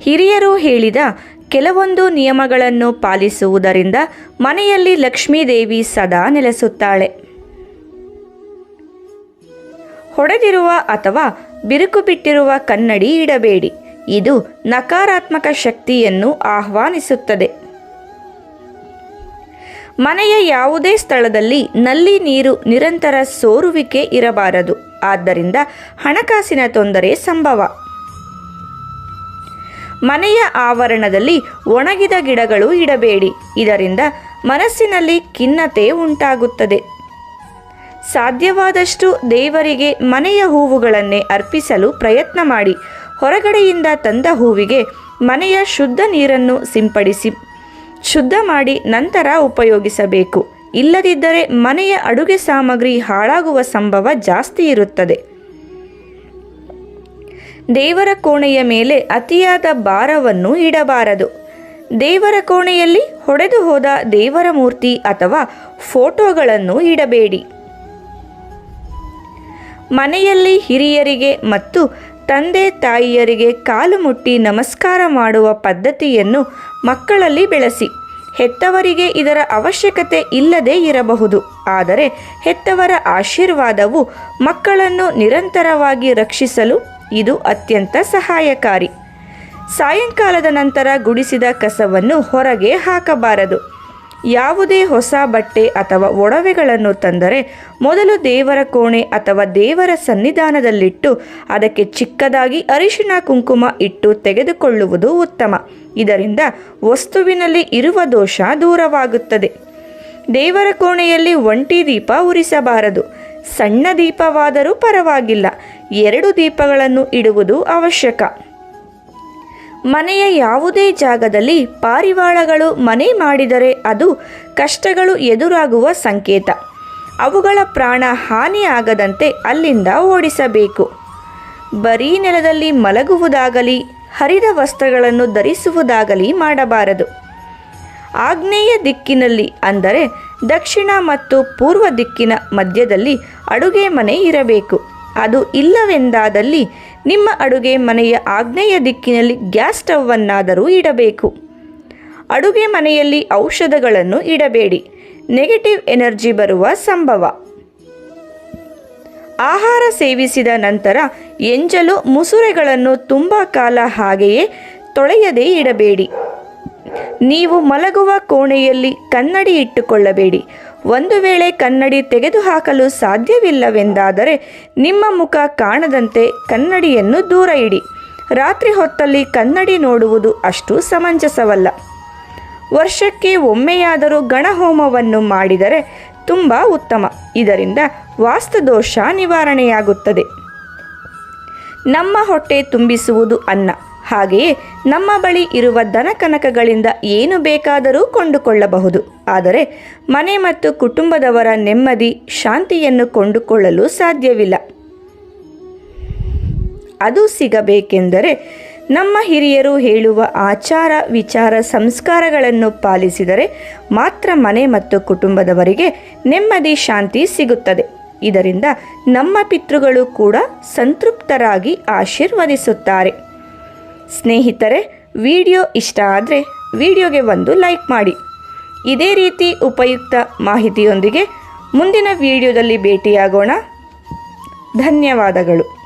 ಹಿರಿಯರು ಹೇಳಿದ ಕೆಲವೊಂದು ನಿಯಮಗಳನ್ನು ಪಾಲಿಸುವುದರಿಂದ ಮನೆಯಲ್ಲಿ ಲಕ್ಷ್ಮೀದೇವಿ ಸದಾ ನೆಲೆಸುತ್ತಾಳೆ. ಹೊಡೆದಿರುವ ಅಥವಾ ಬಿರುಕು ಬಿಟ್ಟಿರುವ ಕನ್ನಡಿ ಇಡಬೇಡಿ. ಇದು ನಕಾರಾತ್ಮಕ ಶಕ್ತಿಯನ್ನು ಆಹ್ವಾನಿಸುತ್ತದೆ. ಮನೆಯ ಯಾವುದೇ ಸ್ಥಳದಲ್ಲಿ ನಲ್ಲಿ ನೀರು ನಿರಂತರ ಸೋರುವಿಕೆ ಇರಬಾರದು. ಆದ್ದರಿಂದ ಹಣಕಾಸಿನ ತೊಂದರೆ ಸಂಭವ. ಮನೆಯ ಆವರಣದಲ್ಲಿ ಒಣಗಿದ ಗಿಡಗಳು ಇಡಬೇಡಿ. ಇದರಿಂದ ಮನಸ್ಸಿನಲ್ಲಿ ಖಿನ್ನತೆ ಉಂಟಾಗುತ್ತದೆ. ಸಾಧ್ಯವಾದಷ್ಟು ದೇವರಿಗೆ ಮನೆಯ ಹೂವುಗಳನ್ನೇ ಅರ್ಪಿಸಲು ಪ್ರಯತ್ನ ಮಾಡಿ. ಹೊರಗಡೆಯಿಂದ ತಂದ ಹೂವಿಗೆ ಮನೆಯ ಶುದ್ಧ ನೀರನ್ನು ಸಿಂಪಡಿಸಿ, ಶುದ್ಧ ಮಾಡಿ ನಂತರ ಉಪಯೋಗಿಸಬೇಕು. ಇಲ್ಲದಿದ್ದರೆ ಮನೆಯ ಅಡುಗೆ ಸಾಮಗ್ರಿ ಹಾಳಾಗುವ ಸಂಭವ ಜಾಸ್ತಿ ಇರುತ್ತದೆ. ದೇವರ ಕೋಣೆಯ ಮೇಲೆ ಅತಿಯಾದ ಭಾರವನ್ನು ಇಡಬಾರದು. ದೇವರ ಕೋಣೆಯಲ್ಲಿ ಹೊಡೆದು ಹೋದ ದೇವರ ಮೂರ್ತಿ ಅಥವಾ ಫೋಟೋಗಳನ್ನು ಇಡಬೇಡಿ. ಮನೆಯಲ್ಲಿ ಹಿರಿಯರಿಗೆ ಮತ್ತು ತಂದೆ ತಾಯಿಯರಿಗೆ ಕಾಲು ಮುಟ್ಟಿ ನಮಸ್ಕಾರ ಮಾಡುವ ಪದ್ಧತಿಯನ್ನು ಮಕ್ಕಳಲ್ಲಿ ಬೆಳೆಸಿ. ಹೆತ್ತವರಿಗೆ ಇದರ ಅವಶ್ಯಕತೆ ಇಲ್ಲದೇ ಇರಬಹುದು. ಆದರೆ ಹೆತ್ತವರ ಆಶೀರ್ವಾದವು ಮಕ್ಕಳನ್ನು ನಿರಂತರವಾಗಿ ರಕ್ಷಿಸಲು ಇದು ಅತ್ಯಂತ ಸಹಾಯಕಾರಿ. ಸಾಯಂಕಾಲದ ನಂತರ ಗುಡಿಸಿದ ಕಸವನ್ನು ಹೊರಗೆ ಹಾಕಬಾರದು. ಯಾವುದೇ ಹೊಸ ಬಟ್ಟೆ ಅಥವಾ ಒಡವೆಗಳನ್ನು ತಂದರೆ ಮೊದಲು ದೇವರ ಕೋಣೆ ಅಥವಾ ದೇವರ ಸನ್ನಿಧಾನದಲ್ಲಿಟ್ಟು ಅದಕ್ಕೆ ಚಿಕ್ಕದಾಗಿ ಅರಿಶಿಣ ಕುಂಕುಮ ಇಟ್ಟು ತೆಗೆದುಕೊಳ್ಳುವುದು ಉತ್ತಮ. ಇದರಿಂದ ವಸ್ತುವಿನಲ್ಲಿ ಇರುವ ದೋಷ ದೂರವಾಗುತ್ತದೆ. ದೇವರ ಕೋಣೆಯಲ್ಲಿ ಒಂಟಿ ದೀಪ ಉರಿಸಬಾರದು. ಸಣ್ಣ ದೀಪವಾದರೂ ಪರವಾಗಿಲ್ಲ. ಎರಡು ದೀಪಗಳನ್ನು ಇಡುವುದು ಅವಶ್ಯಕ. ಮನೆಯ ಯಾವುದೇ ಜಾಗದಲ್ಲಿ ಪಾರಿವಾಳಗಳು ಮನೆ ಮಾಡಿದರೆ ಅದು ಕಷ್ಟಗಳು ಎದುರಾಗುವ ಸಂಕೇತ. ಅವುಗಳ ಪ್ರಾಣ ಹಾನಿಯಾಗದಂತೆ ಅಲ್ಲಿಂದ ಓಡಿಸಬೇಕು. ಬರೀ ನೆಲದಲ್ಲಿ ಮಲಗುವುದಾಗಲಿ, ಹರಿದ ವಸ್ತ್ರಗಳನ್ನು ಧರಿಸುವುದಾಗಲಿ ಮಾಡಬಾರದು. ಆಗ್ನೇಯ ದಿಕ್ಕಿನಲ್ಲಿ ಅಂದರೆ ದಕ್ಷಿಣ ಮತ್ತು ಪೂರ್ವ ದಿಕ್ಕಿನ ಮಧ್ಯದಲ್ಲಿ ಅಡುಗೆ ಮನೆ ಇರಬೇಕು. ಅದು ಇಲ್ಲವೆಂದಾದಲ್ಲಿ ನಿಮ್ಮ ಅಡುಗೆ ಮನೆಯ ಆಗ್ನೇಯ ದಿಕ್ಕಿನಲ್ಲಿ ಗ್ಯಾಸ್ ಸ್ಟವ್ವನ್ನಾದರೂ ಇಡಬೇಕು. ಅಡುಗೆ ಮನೆಯಲ್ಲಿ ಔಷಧಗಳನ್ನು ಇಡಬೇಡಿ. ನೆಗೆಟಿವ್ ಎನರ್ಜಿ ಬರುವ ಸಂಭವ. ಆಹಾರ ಸೇವಿಸಿದ ನಂತರ ಎಂಜಲು ಮುಸುರೆಗಳನ್ನು ತುಂಬ ಕಾಲ ಹಾಗೆಯೇ ತೊಳೆಯದೇ ಇಡಬೇಡಿ. ನೀವು ಮಲಗುವ ಕೋಣೆಯಲ್ಲಿ ಕನ್ನಡಿ ಇಟ್ಟುಕೊಳ್ಳಬೇಡಿ. ಒಂದು ವೇಳೆ ಕನ್ನಡಿ ತೆಗೆದುಹಾಕಲು ಸಾಧ್ಯವಿಲ್ಲವೆಂದಾದರೆ ನಿಮ್ಮ ಮುಖ ಕಾಣದಂತೆ ಕನ್ನಡಿಯನ್ನು ದೂರ ಇಡಿ. ರಾತ್ರಿ ಹೊತ್ತಲ್ಲಿ ಕನ್ನಡಿ ನೋಡುವುದು ಅಷ್ಟು ಸಮಂಜಸವಲ್ಲ. ವರ್ಷಕ್ಕೆ ಒಮ್ಮೆಯಾದರೂ ಗಣಹೋಮವನ್ನು ಮಾಡಿದರೆ ತುಂಬ ಉತ್ತಮ. ಇದರಿಂದ ವಾಸ್ತುದೋಷ ನಿವಾರಣೆಯಾಗುತ್ತದೆ. ನಮ್ಮ ಹೊಟ್ಟೆ ತುಂಬಿಸುವುದು ಅನ್ನ. ಹಾಗೆಯೇ ನಮ್ಮ ಬಳಿ ಇರುವ ದನಕನಕಗಳಿಂದ ಏನು ಬೇಕಾದರೂ ಕೊಂಡುಕೊಳ್ಳಬಹುದು. ಆದರೆ ಮನೆ ಮತ್ತು ಕುಟುಂಬದವರ ನೆಮ್ಮದಿ, ಶಾಂತಿಯನ್ನು ಕೊಂಡುಕೊಳ್ಳಲು ಸಾಧ್ಯವಿಲ್ಲ. ಅದು ಸಿಗಬೇಕೆಂದರೆ ನಮ್ಮ ಹಿರಿಯರು ಹೇಳುವ ಆಚಾರ, ವಿಚಾರ, ಸಂಸ್ಕಾರಗಳನ್ನು ಪಾಲಿಸಿದರೆ ಮಾತ್ರ ಮನೆ ಮತ್ತು ಕುಟುಂಬದವರಿಗೆ ನೆಮ್ಮದಿ, ಶಾಂತಿ ಸಿಗುತ್ತದೆ. ಇದರಿಂದ ನಮ್ಮ ಪಿತೃಗಳು ಕೂಡ ಸಂತೃಪ್ತರಾಗಿ ಆಶೀರ್ವದಿಸುತ್ತಾರೆ. ಸ್ನೇಹಿತರೆ, ವಿಡಿಯೋ ಇಷ್ಟ ಆದರೆ ವಿಡಿಯೋಗೆ ಒಂದು ಲೈಕ್ ಮಾಡಿ. ಇದೇ ರೀತಿ ಉಪಯುಕ್ತ ಮಾಹಿತಿಯೊಂದಿಗೆ ಮುಂದಿನ ವಿಡಿಯೋದಲ್ಲಿ ಭೇಟಿಯಾಗೋಣ. ಧನ್ಯವಾದಗಳು.